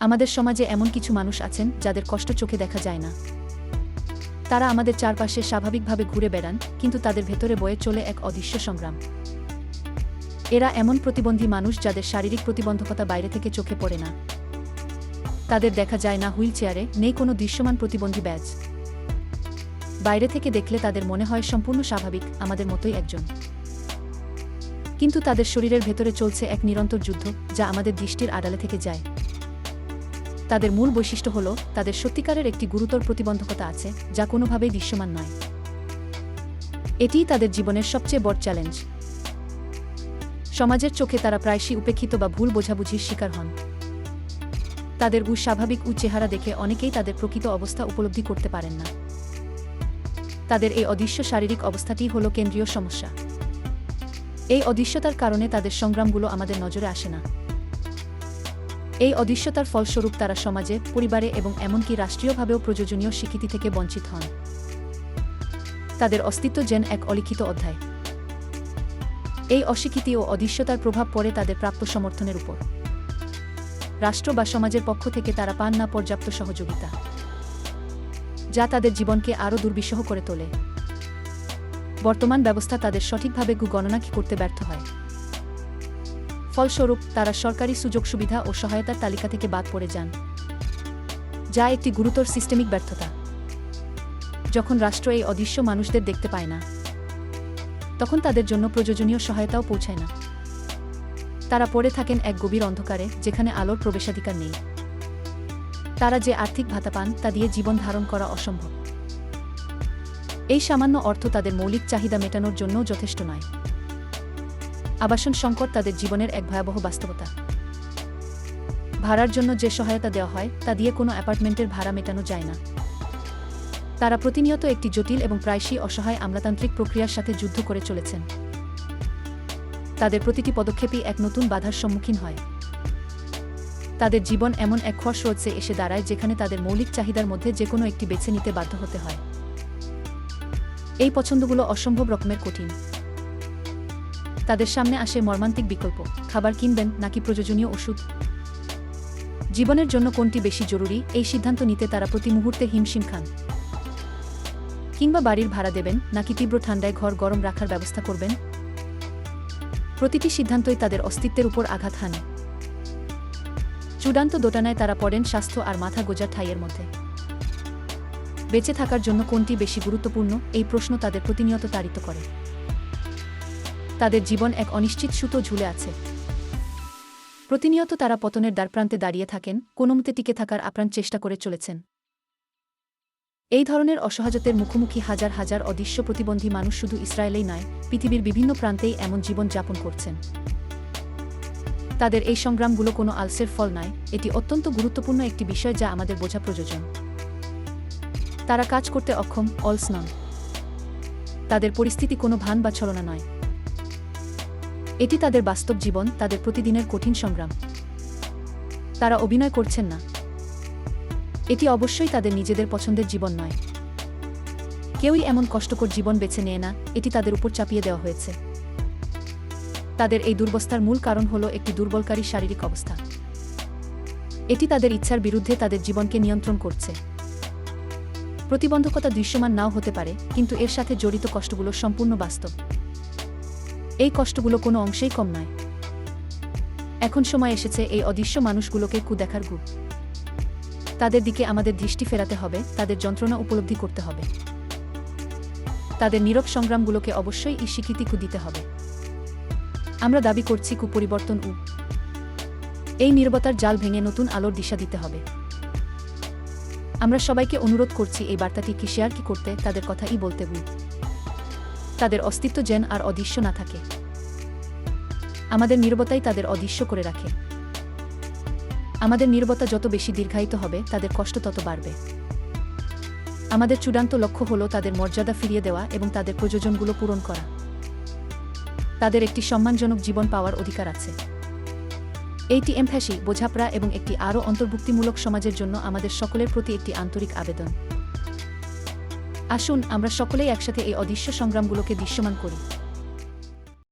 আমাদের সমাজে এমন কিছু মানুষ আছেন যাদের কষ্ট চোখে দেখা যায় না। তারা আমাদের চারপাশে স্বাভাবিকভাবে ঘুরে বেড়ান, কিন্তু তাদের ভেতরে বয়ে চলে এক অদৃশ্য সংগ্রাম। এরা এমন প্রতিবন্ধী মানুষ যাদের শারীরিক প্রতিবন্ধকতা বাইরে থেকে চোখে পড়ে না। তাদের দেখা যায় না হুইল চেয়ারে, নেই কোনো দৃশ্যমান প্রতিবন্ধী ব্যাজ। বাইরে থেকে দেখলে তাদের মনে হয় সম্পূর্ণ স্বাভাবিক, আমাদের মতোই একজন। কিন্তু তাদের শরীরের ভেতরে চলছে এক নিরন্তর যুদ্ধ, যা আমাদের দৃষ্টির আড়ালে থেকে যায়। তাদের মূল বৈশিষ্ট্য হল তাদের সত্যিকারের একটি গুরুতর প্রতিবন্ধকতা আছে, যা কোনোভাবেই দৃশ্যমান নয়। এটিই তাদের জীবনের সবচেয়ে বড় চ্যালেঞ্জ। সমাজের চোখে তারা প্রায়শই উপেক্ষিত বা ভুল বোঝাবুঝির শিকার হন। তাদের উ স্বাভাবিক উ চেহারা দেখে অনেকেই তাদের প্রকৃত অবস্থা উপলব্ধি করতে পারেন না। তাদের এই অদৃশ্য শারীরিক অবস্থাটি হল কেন্দ্রীয় সমস্যা। এই অদৃশ্যতার কারণে তাদের সংগ্রামগুলো আমাদের নজরে আসে না। এই অদৃশ্যতার ফলস্বরূপ তারা সমাজে, পরিবারে এবং এমনকি রাষ্ট্রীয়ভাবেও প্রয়োজনীয় স্বীকৃতি থেকে বঞ্চিত হন। তাদের অস্তিত্ব যেন এক অলিখিত অধ্যায়। এই অস্বীকৃতি ও অদৃশ্যতার প্রভাব পড়ে তাদের প্রাপ্য সমর্থনের উপর। রাষ্ট্র বা সমাজের পক্ষ থেকে তারা পান না পর্যাপ্ত সহযোগিতা, যা তাদের জীবনকে আরও দুর্বিষহ করে তোলে। বর্তমান ব্যবস্থা তাদের সঠিকভাবে গণনা কি করতে ব্যর্থ হয়। ফলস্বরূপ তারা সরকারি সুযোগ সুবিধা ও সহায়তার তালিকা থেকে বাদ পড়ে যান, যা একটি গুরুতর সিস্টেমিক ব্যর্থতা। যখন রাষ্ট্র এই অদৃশ্য মানুষদের দেখতে পায় না, তখন তাদের জন্য প্রয়োজনীয় সহায়তাও পৌঁছায় না। তারা পড়ে থাকেন এক গভীর অন্ধকারে, যেখানে আলোর প্রবেশাধিকার নেই। তারা যে আর্থিক ভাতা পান, তা দিয়ে জীবন ধারণ করা অসম্ভব। এই সামান্য অর্থ তাদের মৌলিক চাহিদা মেটানোর জন্যও যথেষ্ট নয়। আবাসন সংকট তাদের জীবনের এক ভয়াবহ বাস্তবতা। ভাড়ার জন্য যে সহায়তা দেওয়া হয়, তা দিয়ে কোনো অ্যাপার্টমেন্টের ভাড়া মেটানো যায় না। তারা প্রতিনিয়ত একটি জটিল এবং প্রায়শই অসহায় আমলাতান্ত্রিক প্রক্রিয়ার সাথে যুদ্ধ করে চলেছেন। তাদের প্রতিটি পদক্ষেপই এক নতুন বাধার সম্মুখীন হয়। তাদের জীবন এমন এক খসরোজে এসে দাঁড়ায়, যেখানে তাদের মৌলিক চাহিদার মধ্যে যে কোনো একটি বেছে নিতে বাধ্য হতে হয়। এই পছন্দগুলো অসম্ভব রকমের কঠিন। তাদের সামনে আসে মর্মান্তিক বিকল্প, খাবার কিনবেন নাকি প্রয়োজনীয় ওষুধ? জীবনের জন্য কোনটি বেশি জরুরি? এই সিদ্ধান্ত নিতে তারা প্রতি মুহূর্তে হিমশিম খান। কিংবা বাড়ির ভাড়া দেবেন নাকি তীব্র ঠান্ডায় ঘর গরম রাখার ব্যবস্থা করবেন? প্রতিটি সিদ্ধান্তই তাদের অস্তিত্বের উপর আঘাত হানে। চূড়ান্ত দোটানায় তারা পড়েন স্বাস্থ্য আর মাথা গোজা ঠাইয়ের মধ্যে। বেঁচে থাকার জন্য কোনটি বেশি গুরুত্বপূর্ণ? এই প্রশ্ন তাদের প্রতিনিয়ত তাড়িত করে। তাদের জীবন এক অনিশ্চিত সুতো ঝুলে আছে। প্রতিনিয়ত তারা পতনের দ্বারপ্রান্তে দাঁড়িয়ে থাকেন, কোনোমতে টিকে থাকার আপ্রাণ চেষ্টা করে চলেছেন। এই ধরনের অসহজতের মুখোমুখি হাজার হাজার অদৃশ্য প্রতিবন্ধী মানুষ শুধু ইসরায়েলেই নয়, পৃথিবীর বিভিন্ন প্রান্তেই এমন জীবন যাপন করছেন। তাদের এই সংগ্রামগুলো কোনো আলসের ফল নয়, এটি অত্যন্ত গুরুত্বপূর্ণ একটি বিষয় যা আমাদের বোঝা প্রয়োজন। তারা কাজ করতে অক্ষম, অলস নন। তাদের পরিস্থিতি কোনো ভান বা ছলনা নয়। এটি তাদের বাস্তব জীবন, তাদের প্রতিদিনের কঠিন সংগ্রাম। তারা অভিনয় করছেন না। এটি অবশ্যই তাদের নিজেদের পছন্দের জীবন নয়। কেউই এমন কষ্টকর জীবন বেছে নেয় না, এটি তাদের উপর চাপিয়ে দেওয়া হয়েছে। তাদের এই দুর্বস্থার মূল কারণ হল একটি দুর্বলকারী শারীরিক অবস্থা। এটি তাদের ইচ্ছার বিরুদ্ধে তাদের জীবনকে নিয়ন্ত্রণ করছে। প্রতিবন্ধকতা দৃশ্যমান নাও হতে পারে, কিন্তু এর সাথে জড়িত কষ্টগুলো সম্পূর্ণ বাস্তব। এই কষ্টগুলো কোনো অংশেই কম নয়। এখন সময় এসেছে এই অদৃশ্য মানুষগুলোকে কু দেখার গু। তাদের দিকে আমাদের দৃষ্টি ফেরাতে হবে, তাদের যন্ত্রণা উপলব্ধি করতে হবে। তাদের নীরব সংগ্রামগুলোকে অবশ্যই এই স্বীকৃতি কু দিতে হবে। আমরা দাবি করছি কু পরিবর্তন উ। এই নীরবতার জাল ভেঙে নতুন আলোর দিশা দিতে হবে। আমরা সবাইকে অনুরোধ করছি এই বার্তাটি কি শেয়ার কি করতে, তাদের কথাই বলতে বু। তাদের অস্তিত্ব যেন আর অদৃশ্য না থাকে। আমাদের নীরবতাই তাদের অদৃশ্য করে রাখে। আমাদের নীরবতা যত বেশি দীর্ঘায়িত হবে, তাদের কষ্ট তত বাড়বে। আমাদের চূড়ান্ত লক্ষ্য হল তাদের মর্যাদা ফিরিয়ে দেওয়া এবং তাদের প্রয়োজনগুলো পূরণ করা। তাদের একটি সম্মানজনক জীবন পাওয়ার অধিকার আছে। এইটি এমফ্যাসি, বোঝাপড়া এবং একটি আরও অন্তর্ভুক্তিমূলক সমাজের জন্য আমাদের সকলের প্রতি একটি আন্তরিক আবেদন। আসুন আমরা সকলেই একসাথে এই অদৃশ্য সংগ্রামগুলোকে দৃশ্যমান করি।